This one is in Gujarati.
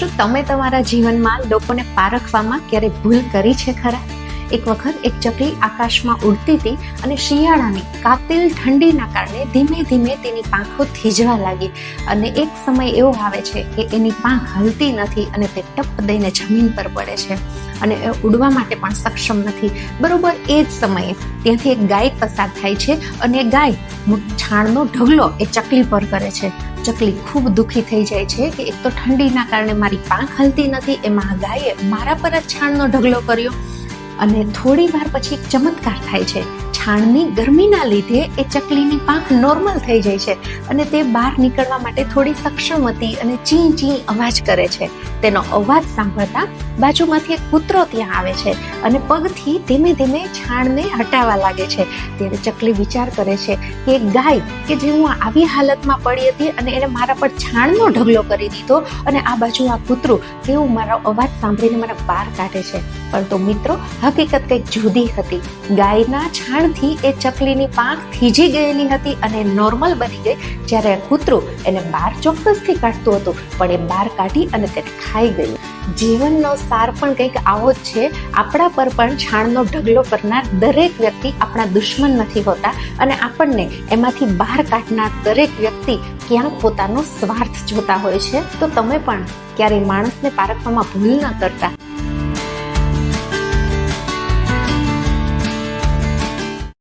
શું તમે તમારા જીવનમાં લોકોને પારખવામાં ક્યારે ભૂલ કરી છે ખરા? એક વખત એક ચકલી આકાશમાં ઉડતી હતી અને શિયાળાની કાતિલ ઠંડીના કારણે ધીમે ધીમે તેની પાંખો થીજવા લાગી. અને એક સમય એવો આવે છે કે એની પાંખ હલતી નથી અને તે ટપ દઈને જમીન પર પડે છે અને એ ઉડવા માટે પણ સક્ષમ નથી. બરોબર એ જ સમયે ત્યાંથી એક ગાય પસાર થાય છે અને ગાય છાણનો ઢગલો એ ચકલી પર કરે છે. ચકલી ખૂબ દુઃખી થઈ જાય છે કે એક તો ઠંડીના કારણે મારી પાંખ હલતી નથી, એમાં ગાયે મારા પર જ છાણનો ઢગલો કર્યો. અને થોડી વાર પછી ચમત્કાર થાય છે. છાણની ગરમીના લીધે એ ચકલીની પાંખ નોર્મલ થઈ જાય છે અને તે બહાર નીકળવા માટે થોડી સક્ષમ હતી અને ચી ચી અવાજ કરે છે. તેનો અવાજ સાંભળતા બાજુમાંથી એક કૂતરો ત્યાં આવે છે અને પગથી ધીમે ધીમે છાણને હટાવવા લાગે છે. ત્યારે ચકલી વિચાર કરે છે કે એક ગાય કે જે હું આવી હાલતમાં પડી હતી અને એને મારા પર છાણનો ઢગલો કરી દીધો અને આ બાજુ આ કૂતરું તેવું મારો અવાજ સાંભળીને મને બહાર કાઢે છે. પરંતુ મિત્રો, હકીકત કંઈક જુદી હતી. ગાયના છાણથી એ ચકલીની પાંખ થીજી ગયેલી હતી અને નોર્મલ બની ગઈ જ્યારે કૂતરું એને બહાર ચોક્કસથી કાઢતું હતું. પણ એ બહાર કાઢી અને તેને ખાઈ ગયું. જીવનનો સાર પણ કંઈક આવો જ છે. આપણા પર પણ છાણનો ઢગલો કરનાર દરેક વ્યક્તિ આપણા દુશ્મન નથી હોતા અને આપણને એમાંથી બહાર કાઢનાર દરેક વ્યક્તિ ક્યાંક પોતાનો સ્વાર્થ જોતા હોય છે. તો તમે પણ ક્યારેય માણસને પારખવામાં ભૂલ ન કરતા.